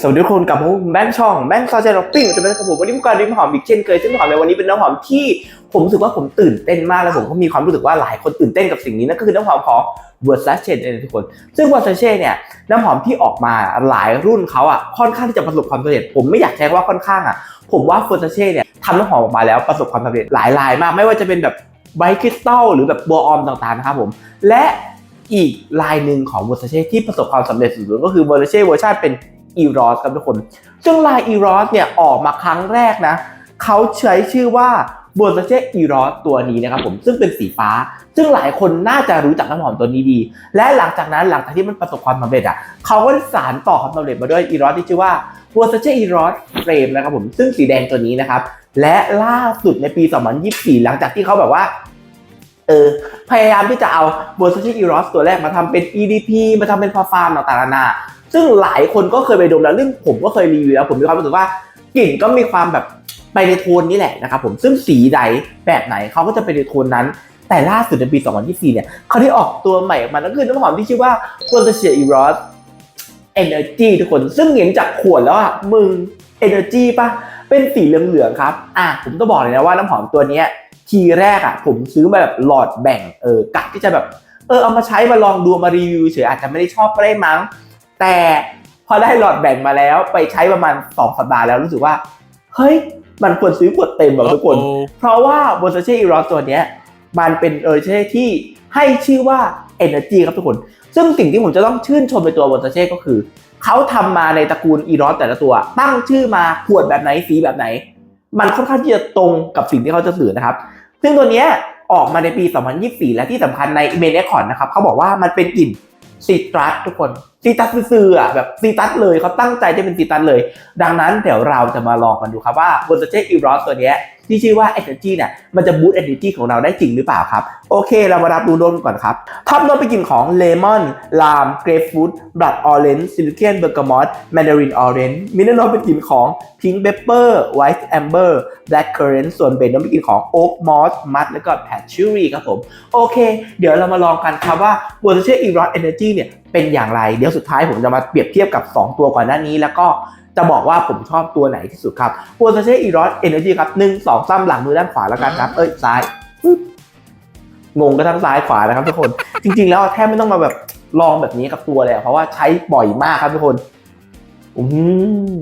สวัสดีทุกคนกับมาพบกับแบงค์ช่องแบงค์ซอเจอร์ล็อกปิ้งจะเป็นกระผมวันนี้ผมการริมหอมอีกเช่นเคยซึ่งน้ำหอมในวันนี้เป็นน้ำหอมที่ผมรู้สึกว่าผมตื่นเต้นมาก และผมก็มีความรู้สึกว่าหลายคนตื่นเต้นกับสิ่งนี้นั่นก็คือน้ำหอมของ Versace เองทุกคน ซึ่ง Versace เชนเนี่ยน้ำหอมที่ออกมาหลายรุ่นเขาอะค่อนข้างที่จะประสบความสำเร็จ ผมไม่อยากใช้ว่าค่อนข้างอะผมว่า Versace เชนเนี่ยทำน้ำหอมออกมาแล้วประสบความสำเร็จหลายลายมาก ไม่ว่าจะเป็นแบบไบคริสตัลหรือแบบบัวออมต่างๆนะครับผมและอีกลายหนึ่งของ Versace ที่ประสบความสำเร็จสุดๆก็คือ Versace เวอร์ชันเป็น e r o s ครับทุกคน ซึ่งลาย e r o s เนี่ยออกมาครั้งแรกนะเขาใช้ชื่อว่า b o r s a c e e r o s ตัวนี้นะครับผมซึ่งเป็นสีฟ้า ซึ่งหลายคนน่าจะรู้จักน้ำหอมตัวนี้ดี และหลังจากนั้นหลังจากที่มันประสบความสำเร็จอะเขาก็สานต่อความสำเร็จมาด้วย e r o s ที่ชื่อว่า b o r s a c e e r o s Frame นะครับผมซึ่งสีแดงตัวนี้นะครับ และล่าสุดในปี 2024 หลังจากที่เขาแบบว่าเออพยายามที่จะเอา b o r s a c e e r o s ตัวแรกมาทำเป็น EDP มาทำเป็นพาฟาร์มต่างๆนานา ซึ่งหลายคนก็เคยไปดมแล้วเรื่องผมก็เคยรีวิวแล้วผมมีความรู้สึกว่ากลิ่นก็มีความแบบไปในโทนนี้แหละนะครับผมซึ่งสีใดแบบไหนเขาก็จะไปในโทนนั้น แต่ล่าสุดในปี 2024 เนี่ยเขาได้ออกตัวใหม่ออกมานั่นคือน้ำหอมที่ชื่อว่า f o r t a c e e r o s Energy ทุกคน ซึ่งเห็นจากขวดแล้วอะมึง Energy ปะเป็นสีเหลืองๆครับอะผมต้องบอกเลยนะว่าน้ำหอมตัวนี้ทีแรกอะผมซื้อมาแบบหลอดแบ่งเออกะที่จะแบบเออเอามาใช้มาลองดูมารีวิวเฉยอาจจะไม่ได้ชอบก็ได้มั้ง แต่พอได้หลอดแบ่งมาแล้วไปใช้ประมาณ 2 สัปดาห์แล้วรู้สึกว่า เฮ้ย มันควรซื้อขวดเต็มแบบทุกคน เพราะว่า b o s a c e e r o s ตัวเนี้ยมันเป็นเออเช่ที่ให้ชื่อว่า Energy ครับทุกคน ซึ่งสิ่งที่ผมจะต้องชื่นชมในตัว b o s a c e ก็คือ เขาทำมาในตระกูล e r o s แต่ละตัว ตั้งชื่อมาขวดแบบไหนสีแบบไหน มันค่อนข้างที่จะตรงกับสิ่งที่เขาจะสื่อนะครับ ซึ่งตัวเนี้ยออกมาในปี 2024 และที่สำคัญใน m a n e c o n นะครับเขาบอกว่ามันเป็นกลิ่น ซีตรัสทุกคนซีตรัสซื่อๆอะแบบซีตรัสเลยเขาตั้งใจจะเป็นซีตรัสเลย ดังนั้นเดี๋ยวเราจะมาลองกันดูครับว่าบนเตจอีรอสตัวเนี้ย ที่ชื่อว่า Energy เนี่ยมันจะบูต Energy ของเราได้จริงหรือเปล่าครับ โอเค เรามารับดูโน้ตก่อนครับท็อปโน้ตเป็นกลิ่นของเลมอนลามเกรฟฟูดบลัดออเรนจ์ซิลิเคนเบอร์กามอตแมนดารินออเรนจ์มินโน้ตเป็นกลิ่นของพิงค์เ p เปอร์ไวท์แอมเบอร์แบล็กเคอร์เรนส่วนเบนโน้ตเป็นกลิ่นของโอ๊กมอสมัดแล้วก็แพทชูรี่ครับผมโอเค เดี๋ยวเรามาลองกันครับว่า b o r s a c e e r o s Energy เนี่ยเป็นอย่างไร เดี๋ยวสุดท้ายผมจะมาเปรียบเทียบกับ 2 ตัวก่อนหน้านี้แล้วก็ จะบอกว่าผมชอบตัวไหนที่สุดครับ b o r s a c e e r o s Energy ครับหนึ่งสองสามหลังมือด้านขวาแล้วกันครับเอ้ยซ้ายปึ๊บงงกันทั้งซ้ายขวานะครับทุกคนจริง ๆ แล้วแทบไม่ต้องมาแบบลองแบบนี้กับตัวเลยอะเพราะว่าใช้บ่อยมากครับทุกคนอืม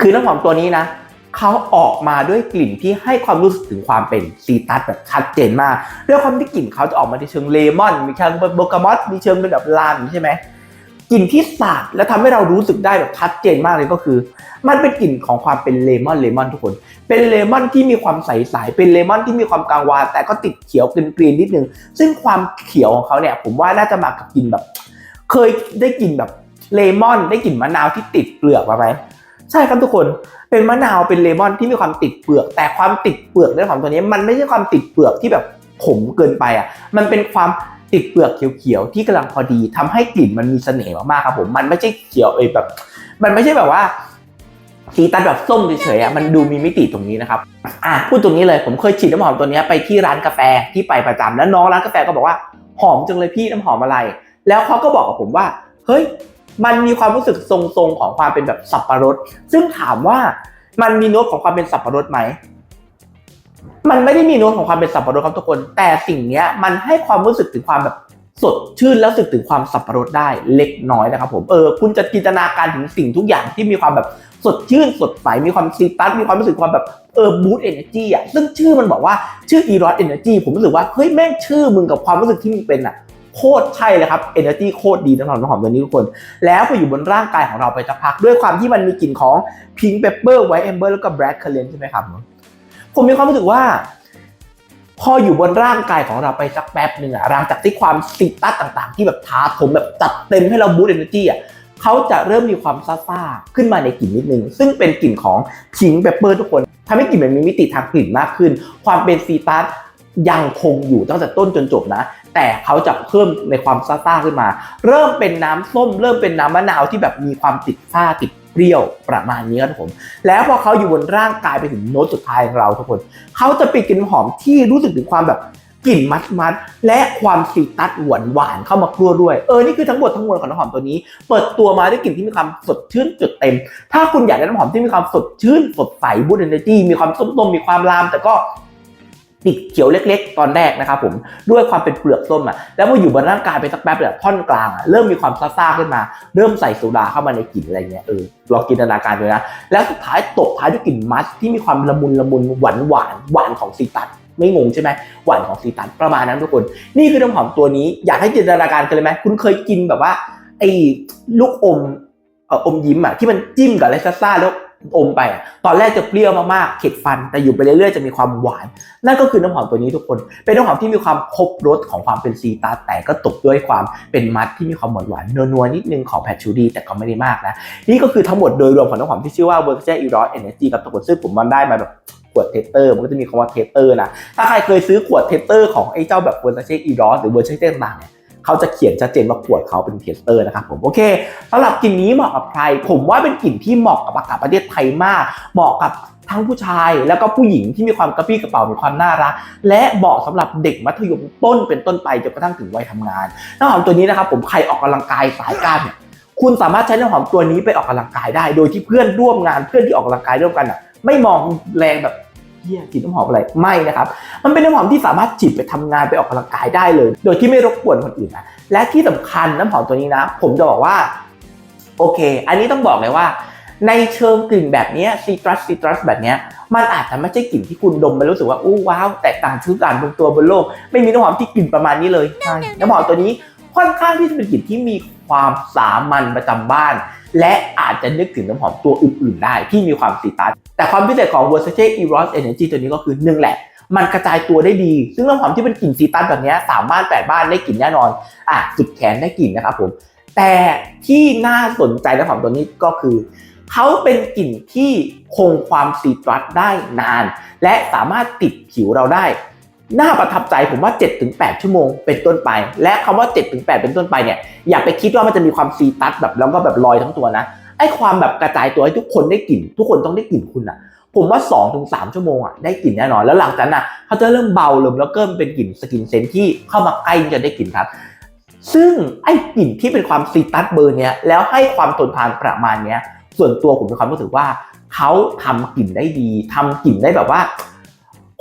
คือน้ำหอมตัวนี้นะเขาออกมาด้วยกลิ่นที่ให้ความรู้สึกถึงความเป็นซีตัสแบบชัดเจนมากด้วยความที่กลิ่นเขาจะออกมาในเชิงเลมอน มีเชิงเบอร์กามอตมีเชิงเป็นแบบลานใช่ไหม กลิ่นที่สาดและทำให้เรารู้สึกได้แบบชัดเจนมากเลยก็คือ มันเป็นกลิ่นของความเป็นเลมอนเลมอนทุกคน เป็นเลมอนที่มีความใสๆเป็นเลมอนที่มีความกลางวานแต่ก็ติดเขียวกรีนๆนิดนึง ซึ่งความเขียวของเขาเนี่ยผมว่าน่าจะมากับกลิ่นแบบ เคยได้กลิ่นแบบเลมอน ได้กลิ่นมะนาวที่ติดเปลือกมาไหมใช่ครับทุกคนเป็นมะนาวเป็นเลมอนที่มีความติดเปลือก แต่ความติดเปลือกในของตัวนี้ มันไม่ใช่ความติดเปลือกที่แบบขมเกินไปอะ มันเป็นความ ติดเปลือกเขียวๆที่กำลังพอดีทำให้กลิ่นมันมีเสน่ห์มากๆครับผมมันไม่ใช่เขียวเอยแบบ มันไม่ใช่แบบว่าสีตัดแบบส้มเฉยๆอะมันดูมีมิติตรงนี้นะครับอะพูดตรงนี้เลยผมเคยฉีดน้ำหอมตัวนี้ไปที่ร้านกาแฟที่ไปประจำแล้วน้องร้านกาแฟก็บอกว่าหอมจังเลยพี่น้ำหอมอะไร แล้วเขาก็บอกกับผมว่า เฮ้ย มันมีความรู้สึกทรงๆของความเป็นแบบสับปะรด ซึ่งถามว่ามันมีโน้ตของความเป็นสับปะรดไหม มันไม่ได้มีโน้ตของความเป็นสับปะรดครับทุกคน แต่สิ่งเนี้ยมันให้ความรู้สึกถึงความแบบสดชื่นแล้วสึกถึงความสับปะรดได้เล็กน้อยนะครับผมเออคุณจะจินตนาการถึงสิ่งทุกอย่างที่มีความแบบสดชื่นสดใสมีความซีตัสมีความรู้สึกความแบบเออบูตเอเนอร์จีอะซึ่งชื่อมันบอกว่าชื่ออีรอสเอเนอร์จีผมรู้สึกว่าเฮ้ยแม่งชื่อมึงกับความรู้สึกที่มึงเป็นอะโคตรใช่เลยครับ Energy โคตรดีน้ำหอมน้ำหอมตัวนี้ทุกคน แล้วพออยู่บนร่างกายของเราไปสักพัก ด้วยความที่มันมีกลิ่นของ Pink Pepper White Amber แล้วก็ Black Currant ใช่ไหมครับ ผมมีความรู้สึกว่า พออยู่บนร่างกายของเราไปสักแป๊บหนึ่งอะหลังจากที่ความซิตัสต่างๆ ที่แบบท้าถมแบบจัดเต็มให้เราบูตเอเนอร์จีอะเขาจะเริ่มมีความซ่าๆขึ้นมาในกลิ่นนิดนึง ซึ่งเป็นกลิ่นของ Pink Pepper ทุกคนทำให้กลิ่นมันมีมิติทางกลิ่นมากขึ้น ความเป็นซีตัสยังคงอยู่ตั้งแต่ต้นจนจบนะ แต่เขาจะเพิ่มในความซ่าๆขึ้นมา เริ่มเป็นน้ำส้ม เริ่มเป็นน้ำมะนาวที่แบบมีความติดซ่าติด เปรี้ยวประมาณนี้ครับทุกคนแล้วพอเขาอยู่บนร่างกายไปถึงโน้ตสุดท้ายของเราทุกคนเขาจะเป็นกลิ่นหอมที่รู้สึกถึงความแบบกลิ่นมัสมัสและความซีตัสหวานหวานเข้ามากลัวด้วย เออ นี่คือทั้งหมดทั้งมวลของน้ำหอมตัวนี้ เปิดตัวมาด้วยกลิ่นที่มีความสดชื่นจุดเต็ม ถ้าคุณอยากได้น้ำหอมที่มีความสดชื่นสดใสบูดเอเนจีมีความส้มๆมีความลาม แต่ก็ ติดเขียวเล็ก ๆ ตอนแรกนะครับผมด้วยความเป็นเปลือกส้มอะแล้วพออยู่บนร่างกายไปสักแป๊บเนี่ยท่อนกลางอะเริ่มมีความซ่าๆขึ้นมา เริ่มใส่โซดาเข้ามาในกลิ่นอะไรเงี้ยเออลองจินตนาการดูนะแล้วสุดท้ายตบท้ายด้วยกลิ่นมัสที่มีความละมุนละมุนหวานหวานหวานของซีตัสไม่งงใช่ไหมหวานของซีตัสประมาณนั้นทุกคน นี่คือน้ำหอมตัวนี้อยากให้จินตนาการกันเลยไหมคุณเคยกินแบบว่าไอ้ลูกอมเอ่ออมยิ้มอะที่มันจิ้มกับอะไรซ่าๆแล้ว อมไปอะตอนแรกจะเปรี้ยวมากๆเข็ดฟัน แต่อยู่ไปเรื่อยๆจะมีความหวาน นั่นก็คือน้ำหอมตัวนี้ทุกคน เป็นน้ำหอมที่มีความครบรสของความเป็นซีตัสแต่ก็ตกด้วยความเป็นมัดที่มีความหวานหวานนัวๆนิดนึงของแพทชูดีแต่ก็ไม่ได้มากนะ นี่ก็คือทั้งหมดโดยรวมของน้ำหอมที่ชื่อว่า v e r s a c e e r o s Energy กับทุกคนซึ่งผมมันได้มาแบบขวดเทสเตอร์มันก็จะมีคำว่าเทสเตอร์นะถ้าใครเคยซื้อขวดเทสเตอร์ของไอ้เจ้าแบบ v e r s a c e e r o s หรือ v e r s a c e ต่างๆเนี่ย เขาจะเขียนชัดเจนว่าขวดเขาเป็นเทสเตอร์นะครับผมโอเคสำหรับกลิ่นนี้เหมาะกับใคร ผมว่าเป็นกลิ่นที่เหมาะกับอากาศประเทศไทยมาก เหมาะกับทั้งผู้ชายแล้วก็ผู้หญิงที่มีความกระปี้กระเป๋ามีความน่ารัก และเหมาะสำหรับเด็กมัธยมต้นเป็นต้นไปจนกระทั่งถึงวัยทำงานน้ำหอมตัวนี้นะครับผมใครออกกำลังกายสายกล้ามเนี่ยคุณสามารถใช้น้ำหอมตัวนี้ไปออกกำลังกายได้ โดยที่เพื่อนร่วมงานเพื่อนที่ออกกำลังกายร่วมกันอะไม่มองแรงแบบ เฮียกลินน้ำหอมอะไรไม่นะครับ มันเป็นน้ำหอมที่สามารถจิบไปทำงานไปออกกำลังกายได้เลย โดยที่ไม่รบกวนคนอื่นนะและที่สำคัญน้ำหอมตัวนี้นะ ผมจะบอกว่า โอเค อันนี้ต้องบอกเลยว่า ในเชิงกลิ่นแบบนี้ซีตรัสซีตรัสแบบนี้มันอาจจะไม่ใช่กลิ่นที่คุณดมไปรู้สึกว่าอู้ว้าวแตกต่างชื่อการบนตัวบนโลก ไม่มีน้ำหอมที่กลิ่นประมาณนี้เลยใช่น้ำหอมตัวนี้ค่อนข้างที่จะเป็นกลิ่นที่มี ความสามัญประจำบ้าน และอาจจะนึกถึงน้ำหอมตัวอื่นๆได้ที่มีความซีตัสแต่ความพิเศษของ Versace Eros Energy ตัวนี้ก็คือหนึ่งแหละมันกระจายตัวได้ดี ซึ่งน้ำหอมที่เป็นกลิ่นซีตัสแบบนี้สามบ้านแปดบ้านได้กลิ่นแน่นอน อะสุดแขนได้กลิ่นนะครับผม แต่ที่น่าสนใจน้ำหอมตัวนี้ก็คือ เขาเป็นกลิ่นที่คงความซีตรัสได้นาน และสามารถติดผิวเราได้ น่าประทับใจผมว่า 7-8 ชั่วโมงเป็นต้นไป และคำว่า 7-8 เป็นต้นไปเนี่ยอย่าไปคิดว่ามันจะมีความซีตัสแบบแล้วก็แบบลอยทั้งตัวนะไอ้ความแบบกระจายตัวให้ทุกคนได้กลิ่น ทุกคนต้องได้กลิ่นคุณอะผมว่า 2-3 ชั่วโมงอะได้กลิ่นแน่นอนแล้วหลังจากนั้นอะเขาจะเริ่มเบาลงแล้วก็เป็นกลิ่นสกินเซนที่เข้ามาใกล้จะได้กลิ่นครับ ซึ่งไอ้กลิ่นที่เป็นความซีตัสเบอร์เนี้ยแล้วให้ความทนทานประมาณเนี้ยส่วนตัวผมมีความรู้สึกว่าเขาทำกลิ่นได้ดีทำกลิ่นได้แบบว่า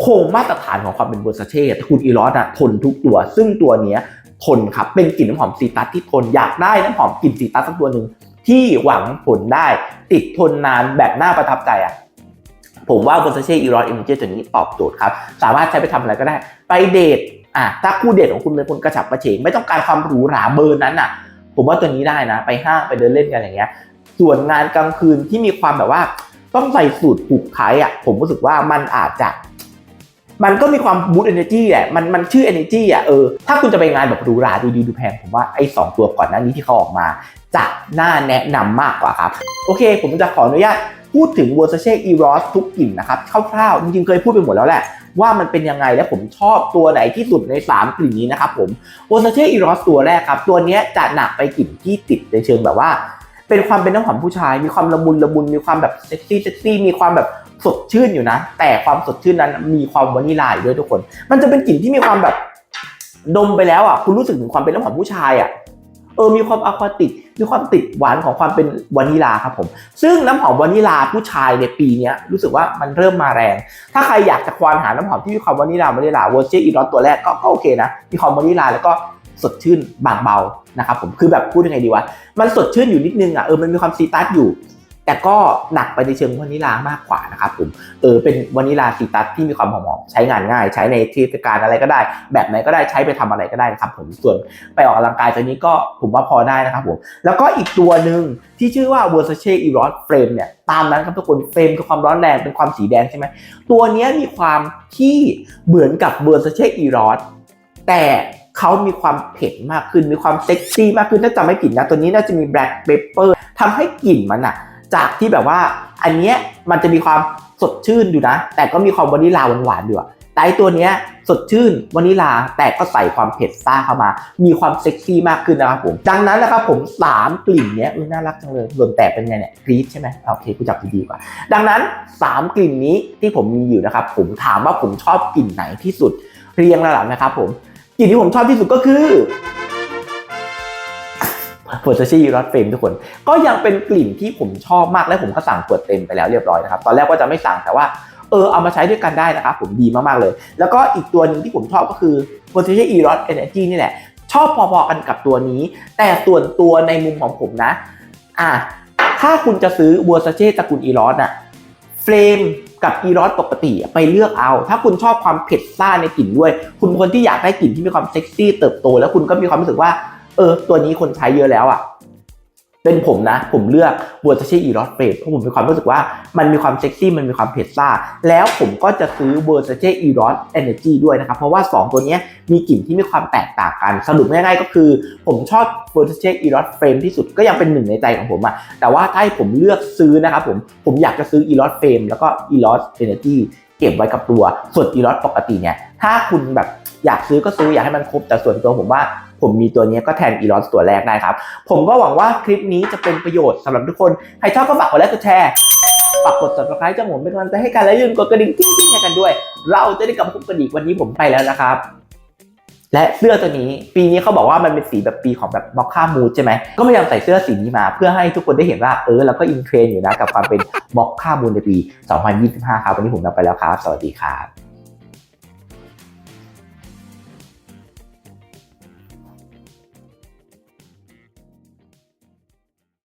คงมาตรฐานของความเป็นเวอร์ซาเช่แต่คุณอีรอสอะทนทุกตัว ซึ่งตัวเนี้ยทนครับ เป็นกลิ่นน้ำหอมซีตัสที่ทนอยากได้น้ำหอมกลิ่นซีตัสสักตัวหนึ่งที่หวังผลได้ติดทนนานแบบน่าประทับใจอะผมว่า Versace Eros Energy ตัวนี้ตอบโจทย์ครับ สามารถใช้ไปทำอะไรก็ได้ ไปเดทอะถ้าคู่เดทของคุณเป็นคนกระฉับกระเฉงไม่ต้องการความหรูหราเบอร์นั้นอะ ผมว่าตัวนี้ได้นะ ไปห้างไปเดินเล่นกันอย่างเงี้ย ส่วนงานกลางคืนที่มีความแบบว่า ต้องใส่สูตรผูกไทยอะผมรู้สึกว่ามันอาจจะ มันก็มีความบูตเอเนจีแหละมันมันชื่อ energy อะเออถ้าคุณจะไปงานแบบหรูหราดูดีดูแพงผมว่าไอ้สองตัวก่อนหน้านี้ที่เขาออกมาจะน่าแนะนำมากกว่าครับ โอเค ผมจะขออนุญาตพูดถึง Versace Eros ทุกกลิ่นนะครับคร่าวๆจริงๆเคยพูดไปหมดแล้วแหละว่ามันเป็นยังไงและผมชอบตัวไหนที่สุดใน 3 กลิ่นนี้นะครับผม Versace Eros ตัวแรกครับ ตัวนี้จะหนักไปกลิ่นที่ติดในเชิงแบบว่า เป็นความเป็นน้ำหอมผู้ชาย มีความละมุนละมุนมีความแบบเซ็กซี่เซ็กซี่มีความแบบ สดชื่นอยู่นะ แต่ความสดชื่นนั้นมีความวานิลลาอยู่ด้วยทุกคน มันจะเป็นกลิ่นที่มีความแบบดมไปแล้วอะคุณรู้สึกถึงความเป็นน้ำหอมผู้ชายอะเออมีความอะควาติกมีความติดหวานของความเป็นวานิลาครับผม ซึ่งน้ำหอมวานิลาผู้ชายในปีนี้รู้สึกว่ามันเริ่มมาแรง ถ้าใครอยากจะควานหาน้ำหอมที่มีความวานิลาวานิลาเวอร์เจอีรอสตัวแรกก็ก็โอเคนะ มีความวานิลาแล้วก็สดชื่นบางเบานะครับผมคือแบบพูดยังไงดีวะมันสดชื่นอยู่นิดนึงอะเออมันมีความซีตัสอยู่ แต่ก็หนักไปในเชิงวานิลามากกว่านะครับผมเออเป็นวานิลาซีตัสที่มีความหอมๆใช้งานง่าย ใช้ในเทศกาลอะไรก็ได้ แบบไหนก็ได้ใช้ไปทำอะไรก็ได้นะครับผมส่วนไปออกกำลังกายตัวนี้ก็ผมว่าพอได้นะครับผมแล้วก็อีกตัวหนึ่งที่ชื่อว่า Versace Eros Frame เนี่ยตามนั้นครับทุกคนเฟรมคือความร้อนแรงเป็นความสีแดงใช่ไหมตัวนี้มีความที่เหมือนกับ Versace Eros แต่เขามีความเผ็ดมากขึ้นมีความเซ็กซี่มากขึ้นถ้าจำไม่ผิดนะตัวนี้น่าจะมี black pepper ทำให้กลิ่นมันอะ จากที่แบบว่าอันเนี้ยมันจะมีความสดชื่นอยู่นะ แต่ก็มีความวานิลาหวานๆอยู่อะแต่ไอตัวเนี้ยสดชื่นวานิลาแต่ก็ใส่ความเผ็ดซ่าเข้ามา มีความเซ็กซี่มากขึ้นนะครับผม ดังนั้นนะครับผมสามกลิ่นเนี้ยน่ารักจังเลยหล่นแตกเป็นไงเนี่ยกรีดใช่ไหมโอเคกูจับดีๆกว่า ดังนั้น 3 กลิ่นนี้ที่ผมมีอยู่นะครับผมถามว่าผมชอบกลิ่นไหนที่สุดเรียงระดับนะครับผมกลิ่นที่ผมชอบที่สุดก็คือ เฟอร์ซชี่รอดเฟรมทุกคน ก็ยังเป็นกลิ่นที่ผมชอบมากและผมก็สั่งขวดเต็มไปแล้วเรียบร้อยนะครับ ตอนแรกว่าจะไม่สั่งแต่ว่าเออเอามาใช้ด้วยกันได้นะครับผมดีมากๆเลย แล้วก็อีกตัวหนึ่งที่ผมชอบก็คือ v e r s a c e e r o d Energy นี่แหละ ชอบพอๆกันกับตัวนี้ แต่ส่วนตัวในมุมของผมนะ อะถ้าคุณจะซื้อ v e r s a c e ตระกูล e r o d อะเฟรมกับ e r o d ปกติไปเลือกเอา ถ้าคุณชอบความเผ็ดซ่าในกลิ่นด้วย คุณคนที่อยากได้กลิ่นที่มีความเซ็กซี่เติบโต แล้วคุณก็มีความรู้สึกว่า ออ ตัวนี้คนใช้เยอะแล้วอะ เป็นผมนะ ผมเลือกบัวตาเช่อีรอสเฟรเพราะผมมีความรู้สึกว่ามันมีความเซ็กซี่มันมีความเผ็ดซ่า แล้วผมก็จะซื้อเบัวตาเช่อีรอสเอเนจีด้วยนะครับ เพราะว่า 2 ตัวนี้มีกลิ่นที่มีความแตกต่างกัน สรุปง่ายๆก็คือ ผมชอบเบัวตาเช่อีรอสเฟรมที่สุดก็ยังเป็นหนึ่งในใจของผมอะแต่ว่าถ้าให้ผมเลือกซื้อนะครับผมผมอยากจะซื้ออีรอสเฟรมแล้วก็อีรอสเอเนจีเก็บไว้กับตัวส่วนอีรอสปกติเนี่ยถ้าคุณแบบอยากซื้อก็ซื้ออยากให้มันครบแต่ส่วนตัวผมว่า ผมมีตัวนี้ก็แทนอีลอสตัวแรกได้ครับ ผมก็หวังว่าคลิปนี้จะเป็นประโยชน์สำหรับทุกคน ใครชอบก็ฝากกดไลค์กดแชร์ฝากกด subscribe จังผมเป็นกำลังใจให้กันและอย่าลืมกดกระดิ่งติ๊งๆให้กันด้วย เราจะได้กลับมาพบกันอีกวันนี้ผมไปแล้วนะครับและเสื้อตัวนี้ปีนี้เขาบอกว่ามันเป็นสีแบบปีของแบบมอคค่ามูดใช่ไหมก็พยายามใส่เสื้อสีนี้มา เพื่อให้ทุกคนได้เห็นว่าเออเราก็อินเทรนอยู่นะกับความเป็นมอคค่ามูดในปี 2025 ครับวันนี้ผมนำไปแล้วครับ สวัสดีครับ